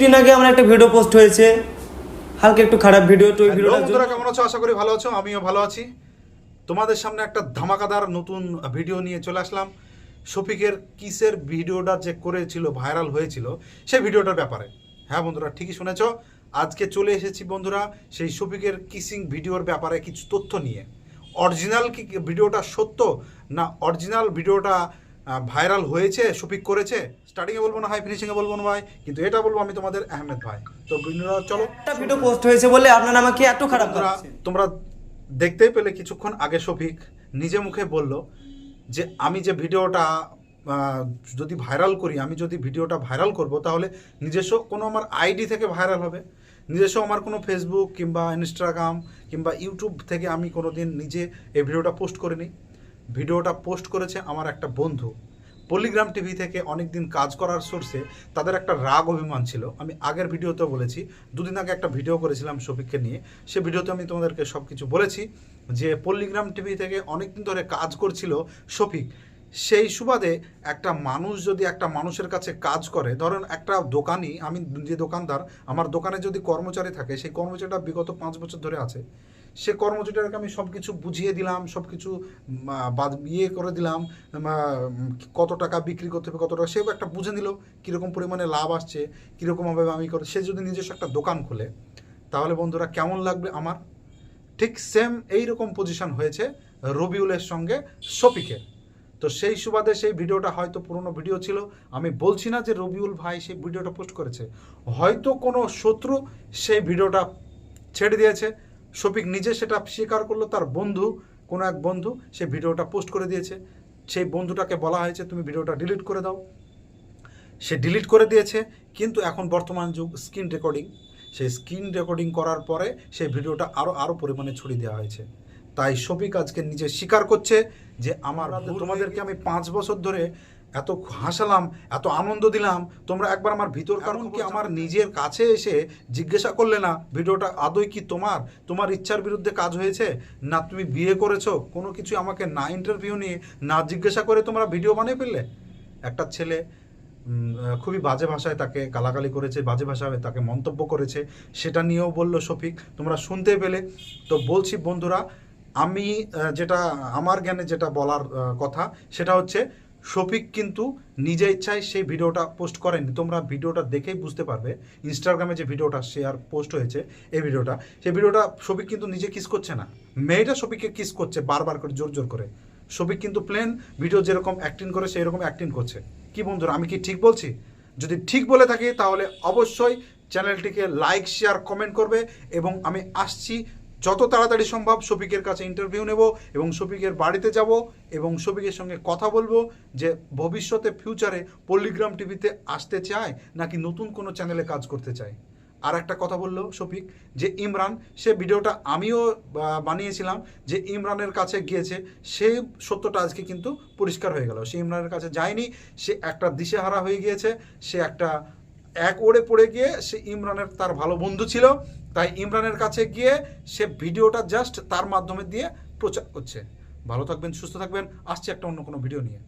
দিন আগে আমার একটা ভিডিও পোস্ট হয়েছে। হালকা একটু খারাপ ভিডিও তো ওই হ্যালো বন্ধুরা কেমন আছো? আশা করি ভালো আছো আমিও ভালো আছি। তোমাদের সামনে একটা ধামাকাদার নতুন ভিডিও নিয়ে চলে আসলাম। শফিকের কিসের ভিডিওটা যে করেছিল ভাইরাল হয়েছিল সেই ভিডিওটার ব্যাপারে। হ্যাঁ বন্ধুরা ঠিকই শুনেছো। আজকে চলে এসেছি বন্ধুরা সেই শফিকের কিসিং ভিডিওর ব্যাপারে কিছু তথ্য নিয়ে। অরিজিনাল কি ভিডিওটা সত্য না অরিজিনাল ভিডিওটা ভাইরাল হয়েছে শফিক করেছে স্টার্টিংয়ে বলব না হাই ফিনিশিংয়ে বলব না ভাই কিন্তু এটা বলব আমি তোমাদের আহমেদ ভাই। তো চলো। একটা ভিডিও পোস্ট হয়েছে বলে আপনারা আমাকে এত খারাপ তোমরা দেখতেই পেলে কিছুক্ষণ আগে শফিক নিজে মুখে বলল যে আমি যে ভিডিওটা যদি ভাইরাল করি আমি যদি ভিডিওটা ভাইরাল করব তাহলে নিজস্ব কোনো আমার আইডি থেকে ভাইরাল হবে। নিজস্ব আমার কোনো ফেসবুক কিংবা ইনস্টাগ্রাম কিংবা ইউটিউব থেকে আমি কোনো দিন নিজে এই ভিডিওটা পোস্ট করিনি। ভিডিওটা পোস্ট করেছে আমার একটা বন্ধু। পলিগ্রাম টিভি থেকে অনেক দিন কাজ করার সোর্সে তাদের একটা রাগ অভিমান ছিল। আমি আগের ভিডিওতেও বলেছি, দুদিন আগে একটা ভিডিও করেছিলাম শফিককে নিয়ে। সে ভিডিওতে আমি তোমাদেরকে সব কিছু বলেছি যে পল্লিগ্রাম টিভি থেকে অনেক দিন ধরে কাজ করছিল শফিক। সেই সুবাদে একটা মানুষ যদি একটা মানুষের কাছে কাজ করে, ধরেন একটা দোকানি, আমি যে দোকানদার, আমার দোকানে যদি কর্মচারী থাকে, সেই কর্মচারীটা বিগত পাঁচ বছর ধরে আছে। সে কর্মচারীটাকে আমি সব কিছু বুঝিয়ে দিলাম সব কিছু ইয়ে করে দিলাম কত টাকা বিক্রি করতে হবে, কত টাকা, সেও একটা বুঝে নিল কীরকম পরিমাণে লাভ আসছে কীরকমভাবে আমি করে, সে যদি নিজস্ব একটা দোকান খোলে, তাহলে বন্ধুরা কেমন লাগবে আমার? ঠিক সেম এইরকম পজিশন হয়েছে রবিউলের সঙ্গে শফিকের। তো সেই সুবাদে সেই ভিডিওটা হয়তো পুরনো ভিডিও ছিল, আমি বলছি না যে রবিউল ভাই সেই ভিডিওটা পোস্ট করেছে। হয়তো কোনো শত্রু সেই ভিডিওটা ছেড়ে দিয়েছে শফিক নিজে সেটা স্বীকার করল তার বন্ধু কোনো এক বন্ধু সে ভিডিওটা পোস্ট করে দিয়েছে। সেই বন্ধুটাকে বলা হয়েছে তুমি ভিডিওটা ডিলিট করে দাও। সে ডিলিট করে দিয়েছে কিন্তু এখন বর্তমান যুগ স্ক্রিন রেকর্ডিং সেই স্ক্রিন রেকর্ডিং করার পরে সেই ভিডিওটা আরও আরও পরিমাণে ছড়িয়ে দেওয়া হয়েছে। তাই শফিক আজকে নিজে স্বীকার করছে যে আমার তোমাদেরকে আমি পাঁচ বছর ধরে এত হাসালাম এত আনন্দ দিলাম তোমরা একবার আমার ভিতর কারণ কি আমার নিজের কাছে এসে জিজ্ঞাসা করলে না ভিডিওটা আদৌ কি তোমার? তোমার ইচ্ছার বিরুদ্ধে কাজ হয়েছে? না তুমি বিয়ে করেছ? কোনো কিছু আমাকে না ইন্টারভিউ নিয়ে না জিজ্ঞাসা করে তোমরা ভিডিও বানিয়ে ফেললে? একটা ছেলে খুবই বাজে ভাষায় তাকে গালাগালি করেছে বাজে ভাষায় তাকে মন্তব্য করেছে। সেটা নিয়েও বলল শফিক তোমরা শুনতে পেলে। তো বলছি বন্ধুরা আমি যেটা আমার জ্ঞানে যেটা বলার কথা সেটা হচ্ছে শফিক কিন্তু নিজে ইচ্ছায় সেই ভিডিওটা পোস্ট করেনি। তোমরা ভিডিওটা দেখেই বুঝতে পারবে ইনস্টাগ্রামে যে ভিডিওটা শেয়ার পোস্ট হয়েছে, এই ভিডিওটা। সেই ভিডিওটা শফিক কিন্তু নিজে কিস করছে না। মেয়েটা শফিককে কিস করছে বারবার করে, জোর জোর করে। শফিক কিন্তু প্লেন ভিডিও যেরকম অ্যাক্টিং করে সেই রকম অ্যাক্টিং করছে। কি বন্ধুরা, আমি কি ঠিক বলছি? যদি ঠিক বলে থাকি, তাহলে অবশ্যই চ্যানেলটিকে লাইক শেয়ার কমেন্ট করবে এবং আমি আসছি যত তাড়াতাড়ি সম্ভব শফিকের কাছে ইন্টারভিউ নেব এবং শফিকের বাড়িতে যাব এবং শফিকের সঙ্গে কথা বলব যে ভবিষ্যতে ফিউচারে পল্লিগ্রাম টিভিতে আসতে চায় নাকি নতুন কোনো চ্যানেলে কাজ করতে চায়? আর একটা কথা বলল শফিক যে ইমরান, সে ভিডিওটা আমিও বানিয়েছিলাম যে ইমরানের কাছে গিয়েছে সেই সত্যটা আজকে কিন্তু পরিষ্কার হয়ে গেল। সে ইমরানের কাছে যায়নি, সে একটা দিশেহারা হয়ে গিয়েছে, সে একটা এক ওড়ে পড়ে গিয়ে সে ইমরানের তার ভালো বন্ধু ছিল তাই ইমরানের কাছে গিয়ে সে ভিডিওটা জাস্ট তার মাধ্যমে দিয়ে প্রচার করছে। ভালো থাকবেন, সুস্থ থাকবেন। আসছে একটা অন্য কোনো ভিডিও নিয়ে।